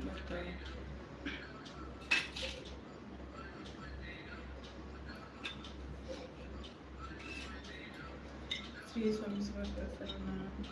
змортує. Звісно, звертається на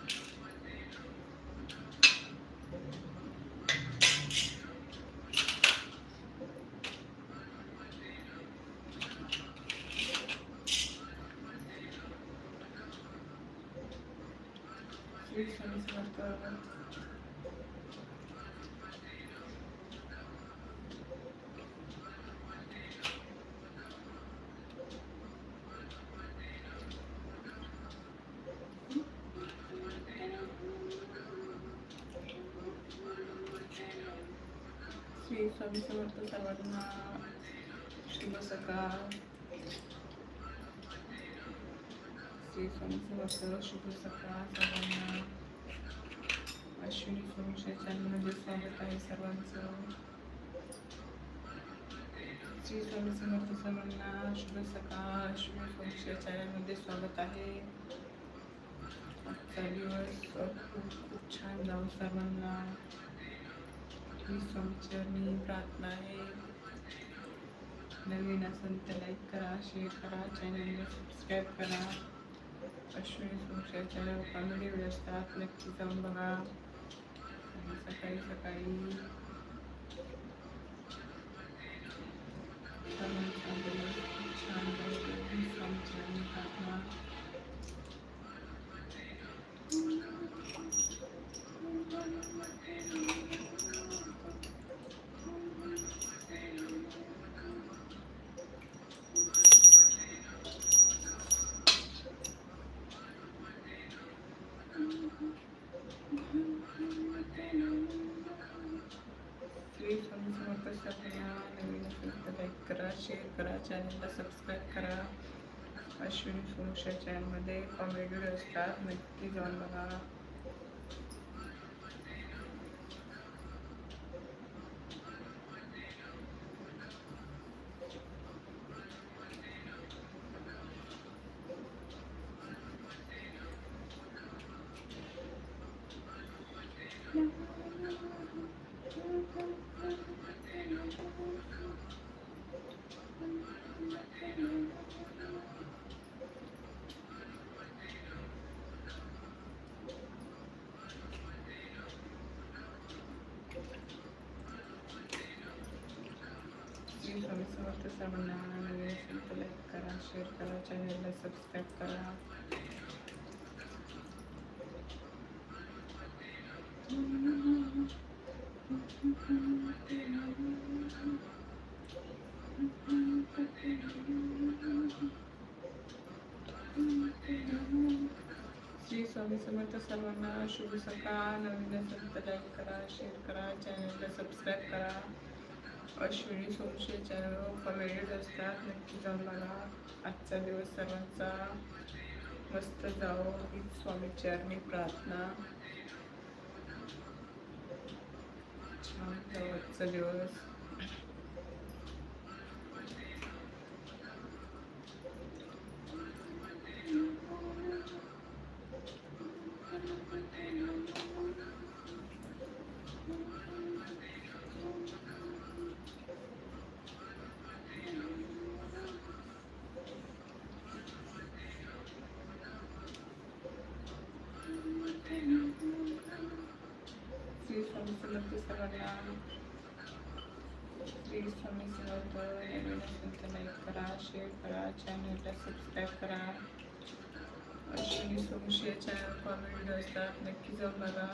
स्वामी समर्थ सर्वांना शुभ सकाळ. श्री स्वामी समर्थ शुभ सकाळ सर्वांना. अश्विनी सोमशे चॅनलमध्ये स्वागत आहे सर्वांचं. श्री स्वामी समर्थ सर्वांना शुभ सकाळ. अश्विनी सोमशे चॅनलमध्ये स्वागत आहे. आजचा दिवस खूप खूप छान जाऊ सर्वांना. श्री स्वामीचरणी प्रार्थना आहे नवीन असेल तर लाईक करा शेअर करा चॅनलला सबस्क्राईब करा। अश्विनी चॅनल कॉमेडी असतात नक्की जाऊन बघा। आणि सकाळी सकाळी स्वामीचरणी प्रार्थना श्री स्वामी समर्थ सर्वांना नवीन असेल तर लाईक करा शेअर करा चॅनलला सबस्क्राईब करा अश्विनी सोमशा चॅनलमध्ये कॉमेडी असतात. नक्की जाऊन बघा. श्री स्वामी समर्थ सर्वांना तर लाईक करा शेअर करा चॅनलला सबस्क्राईब करा स्वामी समर्थ सर्वांना शुभ सकाळ नवीन तर लाईक करा करा करा अश्विनी सोमशे चॅनल कॉमेडी असतात. नक्की जाऊन बघा. आजचा दिवस सर्वांचा मस्त जाओ हीच स्वामी चरणी प्रार्थना. छान आजचा दिवस. स्वामी सर्वांना श्री स्वामी समर्थ नवीन असेल तर लाईक करा शेअर करा चॅनलला सबस्क्राईब करा अश्विनी सोमशे चॅनल कॉमेंट असतात नक्की जाऊ बघा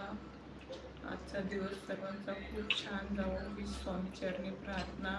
आजचा दिवस सर्वांचा खूप छान जाऊ ही स्वामी चरणी प्रार्थना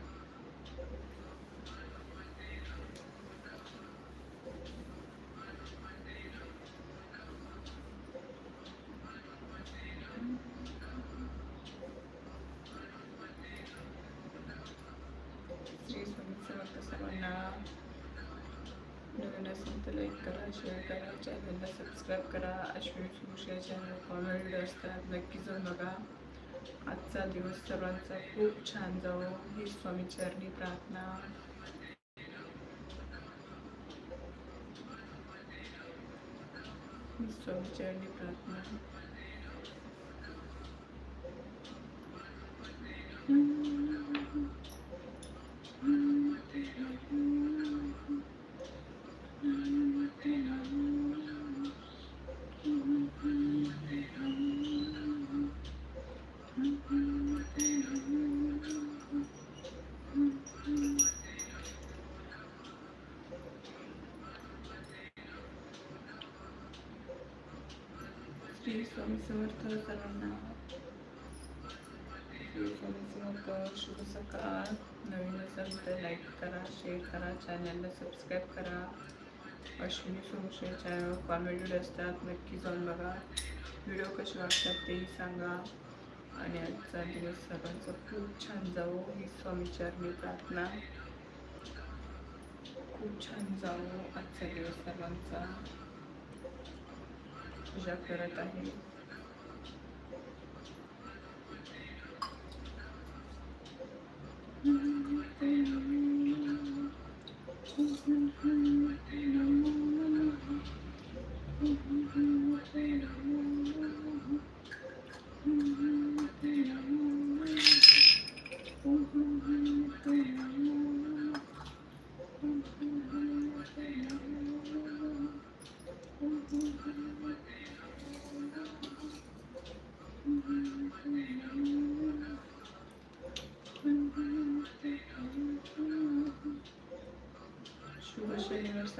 करा करा चॅनलला सबस्क्राईब करा. अश्विनी सुश या चॅनल कॉमेडी असतात. नक्की जाऊन बघा. आजचा दिवस सर्वांचा खूप छान जावो. ही स्वामी चरणी प्रार्थना. ही स्वामी चरणी प्रार्थना श्री स्वामी समर्थ शुभ सकाळ. नवीन असेल तर लाईक करा शेअर करा चॅनलला सबस्क्राईब करा. अश्विनी सोमशे चॅनल कॉमेडी असतात नक्की जाऊन बघा. व्हिडिओ कसे वाटतात तेही सांगा. आणि आजचा दिवस सर्वांचा खूप छान जावो ही स्वामीचरणी प्रार्थना. खूप छान जावो आजचा दिवस सर्वांचा. पूजा करत आहे.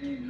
Mm-hmm.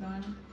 none.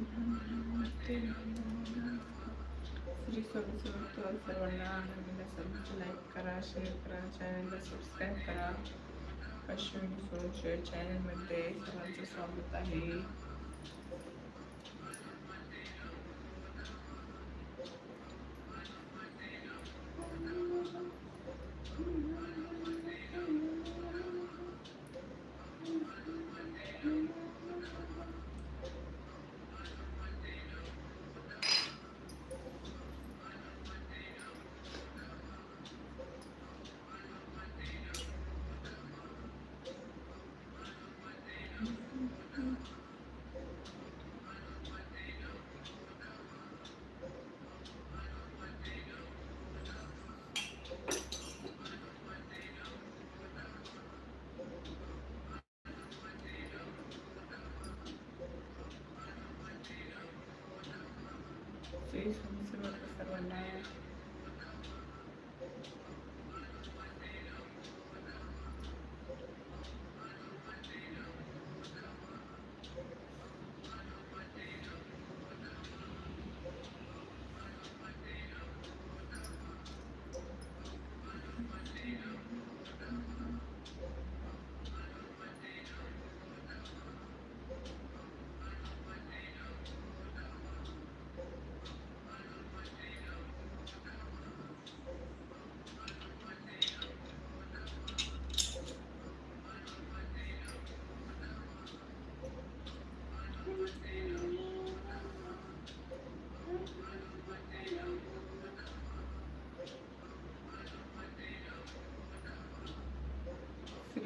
श्री स्वामी समर्थ सर्वांना नवीन असेल लाईक करा शेअर करा चॅनलला सबस्क्राईब करा अश्विनी सोनशेर चॅनलमध्ये सर्वांचं स्वागत आहे Amen.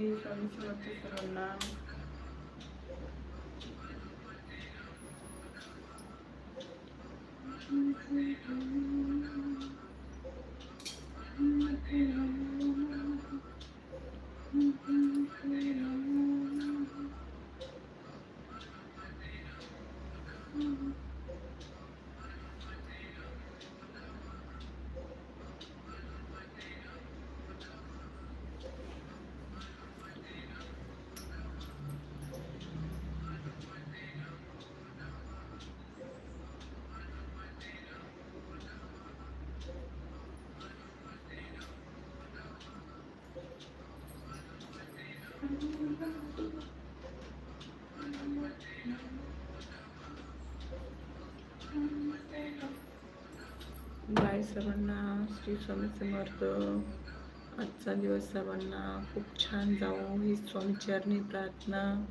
ఇది కొంచెం बाय सर्वांना श्री स्वामी समर्थ. आजचा दिवस सर्वांना खूप छान जावो ही स्वामी चरणी प्रार्थना.